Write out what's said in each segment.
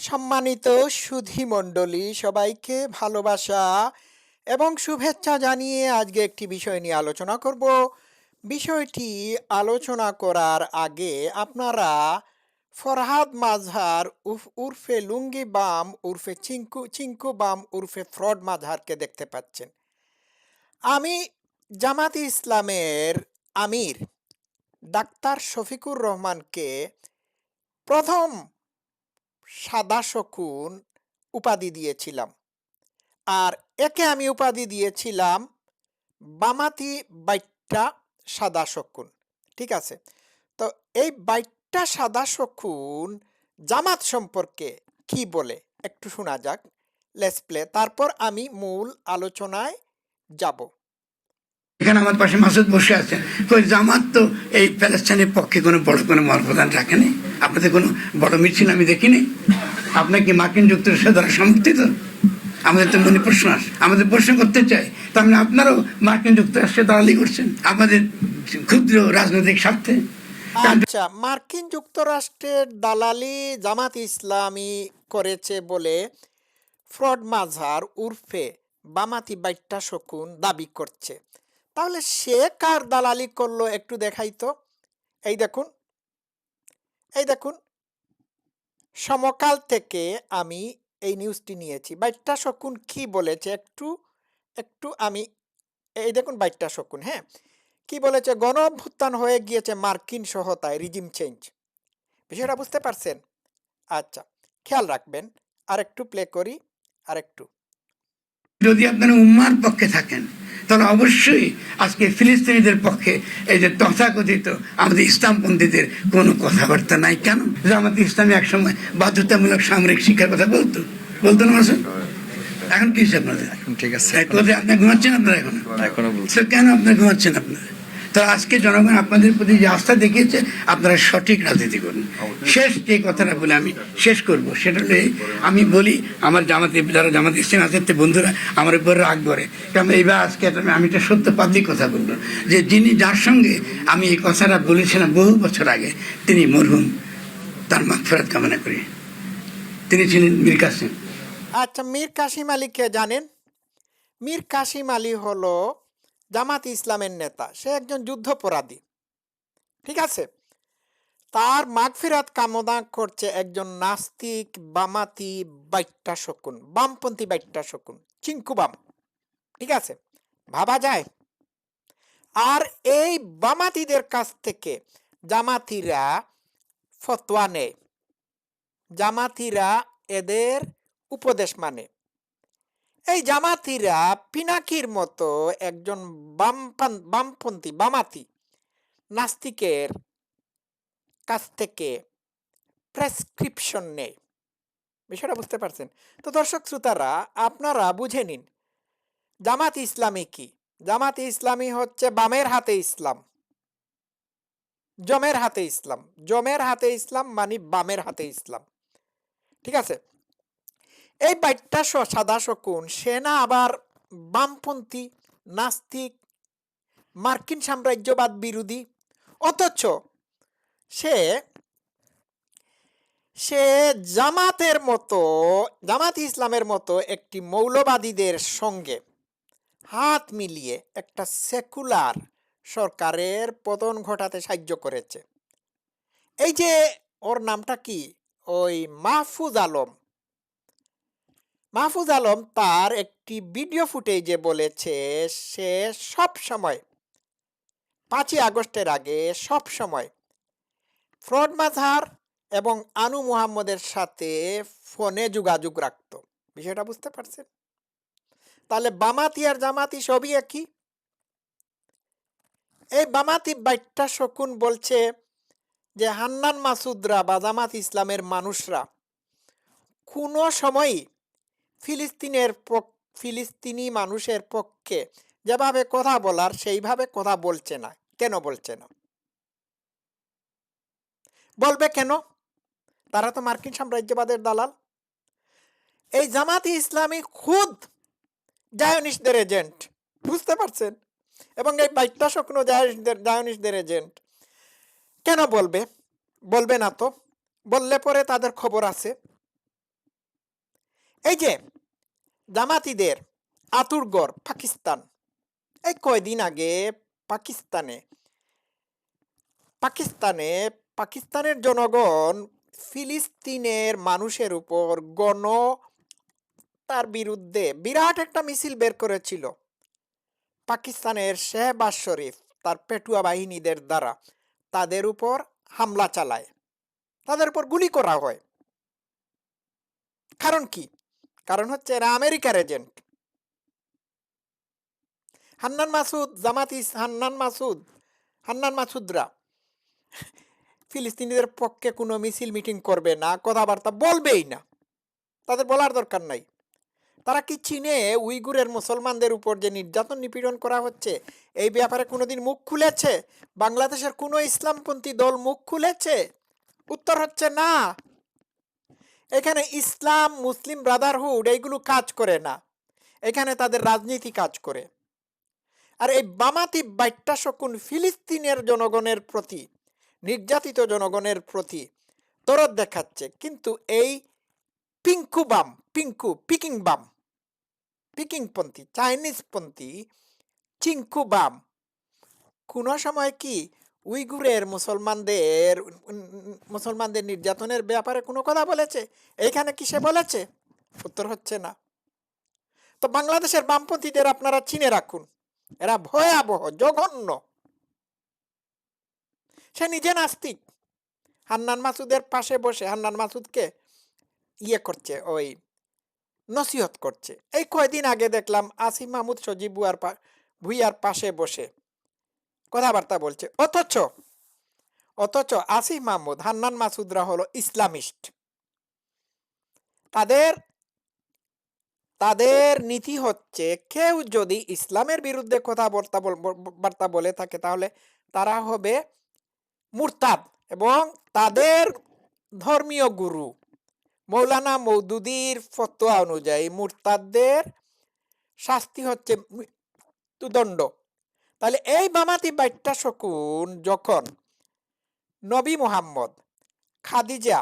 সম্মানিত সুধী মণ্ডলী সবাইকে ভালোবাসা এবং শুভেচ্ছা জানিয়ে আজকে একটি বিষয় নিয়ে আলোচনা করব। বিষয়টি আলোচনা করার আগে আপনারা ফরহাদ মাঝহার উফ, উর্ফে লুঙ্গি বাম, উর্ফে চিঙ্কু চিঙ্কু বাম, উর্ফে ফ্রড মাঝহারকে দেখতে পাচ্ছেন। আমি জামাত ইসলামের আমির ডাক্তার শফিকুর রহমানকে প্রথম সাদা শকুন উপাধি দিয়েছিলাম। আর একে আমি উপাধি দিয়েছিলাম বামাতি বাইটটা সাদা শকুন, ঠিক আছে? তো এই বাইটটা সাদা শকুন জামাত সম্পর্কে কি বলে? একটু শোনা যাক লেস প্লে তারপর আমি মূল আলোচনায় যাব। এখানে আমার পাশে মাসুদ বসে আছেন। কই, জামাত তো এই প্যালেস্টাইনের পক্ষে কোনো বড় কোনো মর্যাদা রাখেনি। আপনাদের কোনো বড় মিছিল আমি দেখিনি। আপনার কি মার্কিন যুক্তরাষ্ট্র দ্বারা সমর্থিত? আমাদের তো মনে প্রশ্ন আসে আমাদের প্রশ্ন করতে চাই তার মানে আপনারাও মার্কিন যুক্তরাষ্ট্রে দালালি করছেন। আমাদের ক্ষুদ্র রাজনৈতিক স্বার্থে। আচ্ছা মার্কিন যুক্তরাষ্ট্রের দালালি জামাত ইসলামী করেছে বলে ফ্রড মাঝার উর্ফে বামাতি বাইট্টা শকুন দাবি করছে। তাহলে সে কার দালালি করল একটু দেখাই তো এই দেখুন। এই দেখুন। সমকাল থেকে আমি এই নিউজটি নিয়েছি। বাইট্টা শকুন কি বলেছে? একটু একটু আমি, এই দেখুন বাইট্টা শকুন হ্যাঁ? কি বলেছে? গণ অভ্যুত্থান হয়ে গিয়েছে মার্কিন সহতায় রিজিম চেঞ্জ বিষয়টা বুঝতে পারছেন? আচ্ছা খেয়াল রাখবেন। আর একটু প্লে করি আর একটু যদি আপনারা উম্মার পক্ষে থাকেন তাহলে অবশ্যই আজকে ফিলিস্তিনিদের পক্ষে এই যে তথাকথিত আমাদের ইসলামপন্থীদের কোনো কথাবার্তা নাই। কেন? যে আমাদের ইসলামী একসময় বাধ্যতামূলক সামরিক শিক্ষার কথা বলতো। বলতো না মাসুদ? এখন কি আপনাদের? ঠিক আছে। আপনার ঘুমাচ্ছেন আপনারা এখন? এখনও কেন আপনার ঘুমাচ্ছেন আপনারা? তো আজকে জনগণ আপনাদের প্রতি যে আস্থা দেখিয়েছে আপনারা সঠিক রাজনীতি করুন। শেষ যে কথাটা বলে আমি শেষ করব। সেটা হলে আমি বলি আমার জামাতে যারা জামাত ইসলাম আছে তে বন্ধুরা আমার উপর রাগ করে কারণ এইবার আজকে আমি একটা সত্য পাবলিক কথা বলব। যে যিনি যার সঙ্গে আমি এই কথাটা বলেছিলাম বহু বছর আগে তিনি মরহুম। তার মাগফেরাত কামনা করি। তিনি ছিলেন মীর কাসিম। আচ্ছা মীর কাসিম আলীকে জানেন? মীর কাসিম আলী হলো জামাত ইসলামের নেতা। সে একজন যুদ্ধপরাধী। ঠিক আছে? তার মাগফিরাত কামনা করছে একজন নাস্তিক বামাতি বাইট্টা শকুন, বামপন্থী বাইট্টা শকুন চিঙ্কু বাম। ঠিক আছে? ভাবা যায়? আর এই বামাতিদের কাছ থেকে জামাতিরা ফতোয়া নেয়। জামাতিরা এদের উপদেশ মানে এই জামাতিরা পিনাকির মতো একজন বামপান- বামপন্থী, বামাতি নাস্তিকের কাছ থেকে প্রেসক্রিপশন নেয়। বিষয়টা বুঝতে পারছেন? তো দর্শক শ্রোতারা, আপনারা বুঝে নিন, জামাত ইসলামী কি? জামাত ইসলামী হচ্ছে বামের হাতে ইসলাম, জমের হাতে ইসলাম। জমের হাতে ইসলাম মানে বামের হাতে ইসলাম। ঠিক আছে? এই বাইটটা সাদা শকুন। সে না আবার বামপন্থী, নাস্তিক, মার্কিন সাম্রাজ্যবাদ বিরোধী। অথচ সে সে জামাতের মতো, জামাত ইসলামের মতো একটি মৌলবাদীদের সঙ্গে হাত মিলিয়ে একটা সেকুলার সরকারের পতন ঘটাতে সাহায্য করেছে। এই যে ওর নামটা কি? ওই মাহফুজ আলম। মাহফুজ আলম তার একটি ভিডিও ফুটেজে বলেছে, সে সব সময়, পাঁচই আগস্টের আগে সব সময় ফ্রড মাঝার এবং আনু মুহাম্মদের সাথে ফোনে যোগাযোগ রাখত। বিষয়টা বুঝতে পারছেন? তাহলে বামাতি আর জামাতি সবই একই? এই বামাতি বাইটটা শকুন বলছে যে, হান্নান মাসুদরা বা জামাত ইসলামের মানুষরা কোনো সময়ই ফিলিস্তিনের ফিলিস্তিনি মানুষের পক্ষে যেভাবে কথা বলার, সেইভাবে কথা বলছে না। কেন বলছে না? বলবে কেন? তারা তো মার্কিন সাম্রাজ্যবাদের দালাল। এই জামাতি ইসলামী খুদ জায়নিসদের এজেন্ট। বুঝতে পারছেন? এবং এই বাইকটা স্বপ্ন জায়নিসদের এজেন্ট। কেন বলবে? বলবে না তো। বললে পরে তাদের খবর আছে। এই যে জামাতিদের আতুরগড় পাকিস্তান। এই কয়দিন আগে পাকিস্তানে পাকিস্তানে, পাকিস্তানের জনগণ ফিলিস্তিনের মানুষের উপর গণ তার বিরুদ্ধে বিরাট একটা মিছিল বের করেছিল। পাকিস্তানের শেহবাজ শরীফ, তার পেটুয়া বাহিনীদের দ্বারা তাদের উপর হামলা চালায়। তাদের উপর গুলি করা হয়। কারণ কি? কারণ হচ্ছে এরা আমেরিকার এজেন্ট। হান্নান মাসুদ, জামাত হান্নান মাসুদ, হান্নান মাসুদরা। ফিলিস্তিনিদের পক্ষে কোনো মিছিল মিটিং করবে না, কথাবার্তা বলবেই না। তাদের বলার দরকার নাই। তারা কি চীনে উইগুরের মুসলমানদের উপর যে নির্যাতন নিপীড়ন করা হচ্ছে, এই ব্যাপারে কোনোদিন মুখ খুলেছে? বাংলাদেশের কোনো ইসলামপন্থী দল মুখ খুলেছে? উত্তর হচ্ছে না। এখানে ইসলাম, মুসলিম ব্রাদারহুড এইগুলো কাজ করে না। এখানে তাদের রাজনীতি কাজ করে। আর এই বামাতি বাইট্টা শকুন ফিলিস্তিনের জনগণের প্রতি, নির্যাতিত জনগণের প্রতি দরদ দেখাচ্ছে। কিন্তু এই পিঙ্কু বাম, পিঙ্কু, পিকিং বাম পিকিংপন্থী চাইনিজপন্থী চিঙ্কু বাম, কোনো সময় কি উইগুরের মুসলমানদের মুসলমানদের নির্যাতনের ব্যাপারে কোনো কথা বলেছে? এইখানে কি সে বলেছে? উত্তর হচ্ছে না। তো বাংলাদেশের বামপন্থীদের আপনারা চিনে রাখুন। এরা ভয়াবহ, জঘন্য। সে নিজে নাস্তিক। হান্নান মাসুদের পাশে বসে, হান্নান মাসুদকে ইয়ে করছে, ওই নসিহত করছে। এই কয়দিন আগে দেখলাম আসিম মাহমুদ সজীব বুয়ার পা, ভুইয়ার পাশে বসে। কথাবার্তা বলছে। অথচ অথচ আসিফ মাহমুদ, হান্নান মাসুদরা হলো ইসলামিস্ট। তাদের তাদের নীতি হচ্ছে, কেউ যদি ইসলামের বিরুদ্ধে কথাবার্তা বার্তা বলে থাকে, তাহলে তারা হবে মুরতাদ এবং তাদের ধর্মীয় গুরু। মৌলানা মৌদুদির ফতোয়া অনুযায়ী মুরতাদদের শাস্তি হচ্ছে মৃত্যুদণ্ড। তাহলে এই মামাতি বাইটটা শকুন যখন নবী মুহাম্মদ, খাদিজা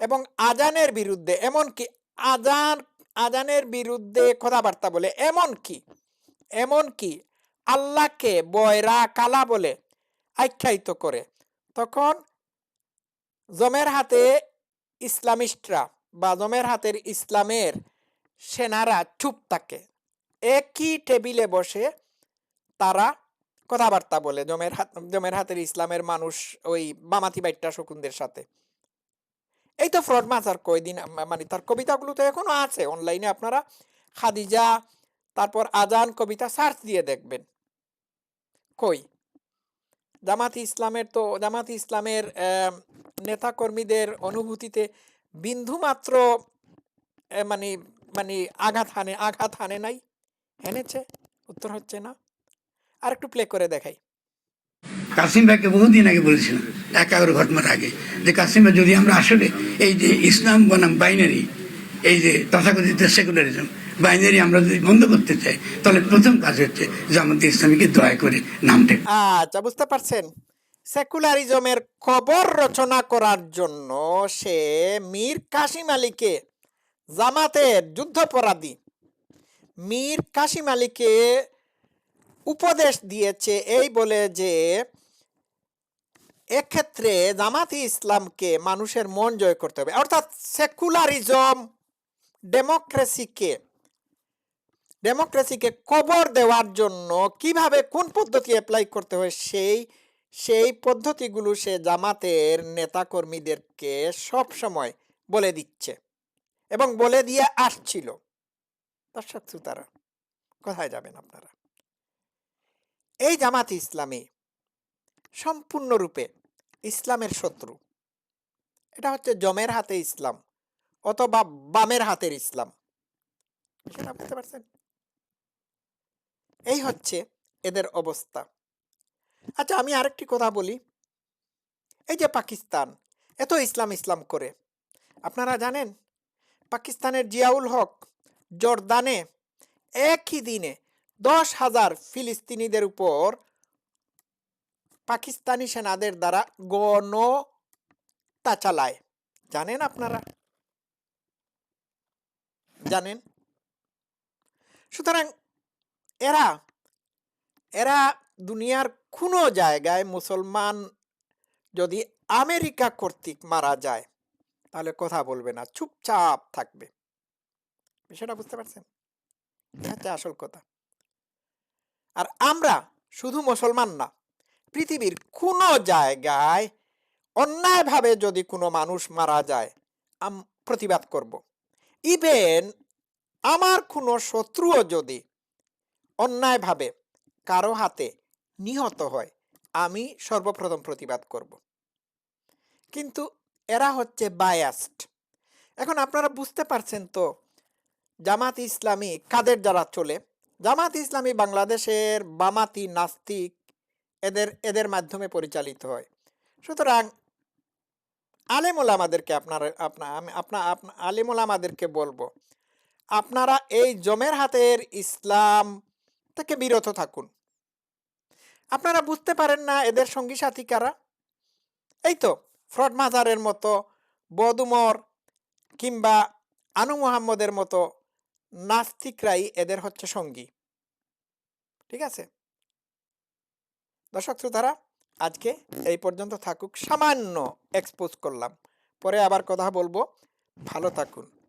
এবং আজানের বিরুদ্ধে, এমনকি আজান, আজানের বিরুদ্ধে কথাবার্তা বলে, এমনকি এমনকি আল্লাহকে বয়রা কালা বলে আখ্যায়িত করে, তখন জমের হাতে ইসলামিস্টরা বা জমের হাতের ইসলামের সেনারা চুপ থাকে। একই টেবিলে বসে তারা কথাবার্তা বলে, জমের হাত, জমের হাতের ইসলামের মানুষ ওই বামাতি বাইটটা শকুনদের সাথে। এই তো ফ্রড মাজার কয়দিন মানে তার কবিতাগুলো তো এখনও আছে। অনলাইনে আপনারা খাদিজা, তারপর আজান কবিতা সার্চ দিয়ে দেখবেন। কই? জামাতি ইসলামের তো, জামাতি ইসলামের নেতা কর্মীদের অনুভূতিতে বিন্দু মাত্র মানে মানে আঘাত হানে আঘাত হানে নাই? হেনেছে? উত্তর হচ্ছে না। আর একটু প্লে করে দেখাই। কাসিম ভাইকে বহুদিন আগে বলেছিলাম এক এগারো ঘটনার আগে যে কাসিম ভাই যদি আমরা আসলে এই যে ইসলাম বনাম বাইনারি এই যে তথাকথিত সেকুলারিজম বাইনারি আমরা যদি বন্ধ করতে চাই তাহলে প্রথম কাজ হচ্ছে যে আমাদের ইসলামীকে দয়া করে নামটা আচ্ছা বুঝতে পারছেন? সেকুলারিজমের খবর রচনা করার জন্য সে মীর কাশিম আলীকে জামাতের যুদ্ধপরাধী মীর কাশিম আলীকে উপদেশ দিয়েছে এই বলে যে, এক্ষেত্রে জামাতি ইসলামকে মানুষের মন জয় করতে হবে। অর্থাৎ সেকুলারিজম, ডেমোক্রেসিকে ডেমোক্রেসিকে কবর দেওয়ার জন্য কীভাবে, কোন পদ্ধতি অ্যাপ্লাই করতে হয় সেই সেই পদ্ধতিগুলো সে জামাতের নেতাকর্মীদেরকে সব সময় বলে দিচ্ছে এবং বলে দিয়ে আসছিল। দর্শক শ্রোতারা কোথায় যাবেন আপনারা? এই জামাত ইসলামী সম্পূর্ণরূপে ইসলামের শত্রু। এটা হচ্ছে জমের হাতে ইসলাম অথবা বামের হাতের ইসলাম। সেটা বুঝতে পারছেন? এই হচ্ছে এদের অবস্থা। আচ্ছা আমি আরেকটি কথা বলি। এই যে পাকিস্তান, এত ইসলাম ইসলাম করে। আপনারা জানেন, পাকিস্তানের জিয়াউল হক জর্দানে একই দিনে দশ হাজার ফিলিস্তিনিদের উপর পাকিস্তানি সেনাদের দ্বারা গণ তা চালায় জানেন আপনারা? জানেন? সুতরাং এরা এরা দুনিয়ার কোনো জায়গায় মুসলমান যদি আমেরিকা কর্তৃক মারা যায়, তাহলে কথা বলবে না, চুপচাপ থাকবে। বিষয়টা বুঝতে পারছেন? হচ্ছে আসল কথা। আর আমরা শুধু মুসলমান না, পৃথিবীর কোনো জায়গায় অন্যায়ভাবে যদি কোনো মানুষ মারা যায়, আম, প্রতিবাদ করব। ইভেন আমার কোনো শত্রুও যদি অন্যায়ভাবে কারও হাতে নিহত হয়, আমি সর্বপ্রথম প্রতিবাদ করব। কিন্তু এরা হচ্ছে বায়াস্ট এখন আপনারা বুঝতে পারছেন তো, জামাত ইসলামী কাদের যারা চলে? জামাত ইসলামী বাংলাদেশের বামাতি নাস্তিক এদের এদের মাধ্যমে পরিচালিত হয়। সুতরাং আলেমুল আমাদেরকে আপনার, আপনা, আমি, আপনা আপনা, আলিমুল আমাদেরকে বলব, আপনারা এই জমের হাতের ইসলাম থেকে বিরত থাকুন। আপনারা বুঝতে পারেন না এদের সঙ্গী সাথী কারা? এই তো, ফ্রড মাজারের মতো, বদুমর কিংবা আনু মোহাম্মদের মতো নাস্তিকরাই এদের হচ্ছে সঙ্গী। ঠিক আছে? দর্শক শ্রোতারা, আজকে এই পর্যন্ত থাকুক। সামান্য এক্সপোজ করলাম। পরে আবার কথা বলব। ভালো থাকুন।